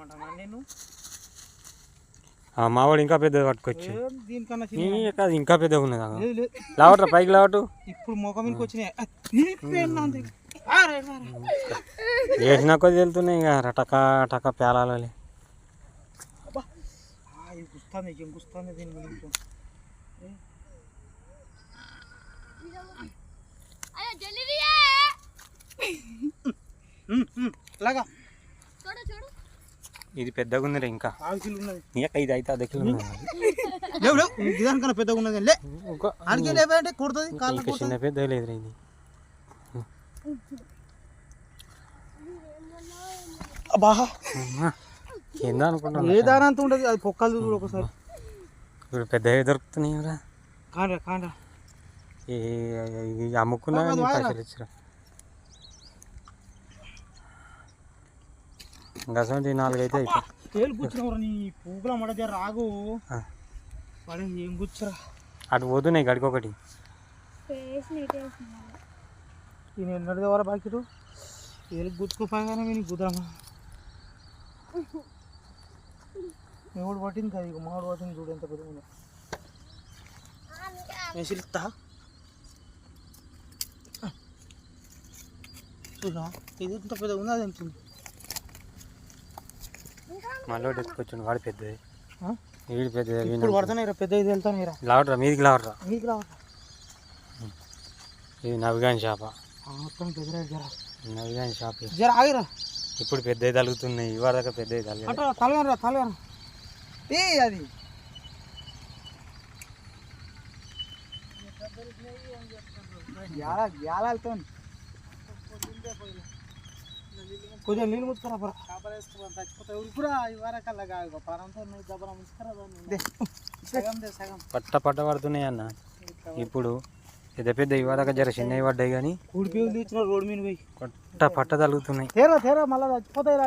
చెప్పమంటానా నేను? ఆ మావాడు ఇంకా పెద్దది పట్టుకొచ్చు. దీనికన్నా చిన్న కాదు ఇంకా ఉన్నది. లేదు లేదు. లావట్రా పైకి లావటు ఇప్పుడు ముఖం వచ్చినాయి. వేసిన కొద్ది వెళ్తున్నాయి ఇక టక టక పేలాలి అబ్బా. ఆ, ఇది గుస్తాంది ఏం గుస్తాంది దీని గురించి అయ్యో జల్లిదియే! ఉమ్, ఉమ్, లాగా. చూడు చూడు. ఇది పెద్దగా ఉంది ఇంకా నీక ఇది అయితే అర్ధ కిలో లేవు ఇదానికన్నా పెద్దగా ఉన్నది లే. ఆడికి లేవంటే కుడుతుంది చిన్న పెద్ద లేదు ఇది. అబ్బా. ఏందో అనుకుంటున్నా. ఏ ఉండదు అది పొక్కలు చూడు ఒకసారి. ఇప్పుడు పెద్దగా దొరుకుతున్నాయి కదా. కాండ్రా కాండ్రా అమ్ముకున్నా కానీ పైసలు ఇచ్చిరా? అసలు నాలుగు అయితే తేలు కూర్చున్నవరా నీ మడ రాగు. వాడు ఏం కూర్చురా? అటు పోతున్నాయి నీట్ వేసిన నేను ఎన్నడది ఎవరా బాకెట్ తేలు గుచ్చుకోపోగానే నేను కుదరమా ఎవడు పట్టింది కదా ఇక మాడు పట్టింది చూడు ఎంత నేను చూడా ఇది ఎంత పెద్దగా ఉంది అది ఎంత ఉంది? మళ్ళీ ఎత్తుకొచ్చాను వాడు పెద్దది? వీడు పెద్దది ఇప్పుడు పడుతున్నాయి రా పెద్ద ఇది వెళ్తాను రా. లావట్రా మీదికి లావట్రా. మీకు రావట్రా. ఇది నవిగాని చేప నవిగాని చేప జర ఆగిరా. ఇప్పుడు పెద్దవి తలుగుతున్నాయి ఇవాళ దాకా అట్లా తలగనరా తలగన ఏ అది. గ్యాలతో కొంచెం నీళ్ళు ముచ్చుకరా పరా. చచ్చిపోతే ఉరుకురా ఇవరకల్లా కాదు పరంతో దబ్బరా ముచ్చుకరా సగం దే సగం. పట్ట పట్ట పడుతున్నాయి అన్న. ఇప్పుడు పెద్ద పెద్ద ఇవాళ జర చిన్నవి పడ్డాయి కానీ కూడిపోయి తీసిన రోడ్డు మీద పోయి. పట్ట పట్ట తలుగుతున్నాయి తేరా తేరా మళ్ళా చచ్చిపోతాయి. రా